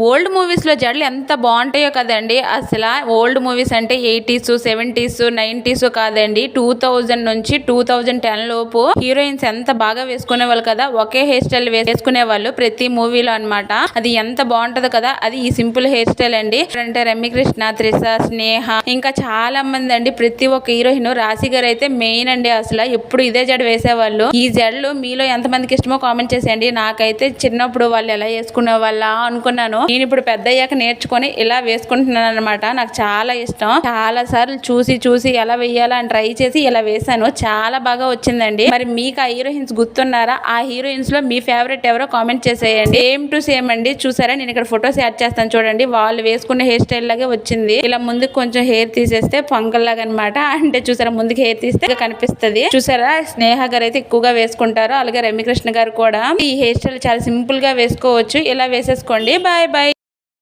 Old మూవీస్లో జడలు ఎంత బాగుంటాయో కదండి. అసలు ఓల్డ్ మూవీస్ అంటే ఎయిటీస్ సెవెంటీస్ నైన్టీస్ కాదండి. టూ థౌజండ్ నుంచి టూ థౌజండ్ టెన్ లోపు హీరోయిన్స్ ఎంత బాగా వేసుకునే వాళ్ళు కదా ఒకే హెయిర్ స్టైల్ వేసుకునేవాళ్ళు ప్రతి మూవీలో అన్నమాట. అది ఎంత బాగుంటది కదా అది ఈ సింపుల్ హెయిర్ స్టైల్ అండి. అంటే రమ్యకృష్ణ త్రిష స్నేహ ఇంకా చాలా మంది అండి. ప్రతి ఒక్క హీరోయిన్ రాశి గారు అయితే మెయిన్ అండి అసలు. ఎప్పుడు ఇదే జడ వేసేవాళ్ళు. ఈ జడలు మీలో ఎంత మందికి ఇష్టమో కామెంట్ చేసేయండి. నాకైతే చిన్నప్పుడు వాళ్ళు ఎలా వేసుకునే వాళ్ళ అనుకున్నాను. నేను ఇప్పుడు పెద్ద అయ్యాక నేర్చుకొని ఇలా వేసుకుంటున్నాను అనమాట నాకు చాలా ఇష్టం. చాలా సార్లు చూసి చూసి ఎలా వేయాలా అని ట్రై చేసి ఇలా వేసాను చాలా బాగా వచ్చిందండి. మరి మీకు ఆ హీరోయిన్స్ గుర్తున్నారా? ఆ హీరోయిన్స్లో మీ ఫేవరెట్ ఎవరో కామెంట్ చేసేయండి. సేమ్ టు సేమ్ అండి. చూసారా? నేను ఇక్కడ ఫొటోస్ యాడ్ చేస్తాను చూడండి. వాళ్ళు వేసుకునే హెయిర్ స్టైల్ లాగే వచ్చింది. ఇలా ముందుకు కొంచెం హెయిర్ తీసేస్తే పొంగల్ లాగా అనమాట అంటే చూసారా? ముందుకు హెయిర్ తీస్తే కనిపిస్తది. చూసారా? స్నేహ గారు అయితే ఎక్కువగా వేసుకుంటారు. అలాగే రమ్యకృష్ణ గారు కూడా. ఈ హెయిర్ స్టైల్ చాలా సింపుల్గా వేసుకోవచ్చు. ఇలా వేసేసుకోండి. బాయ్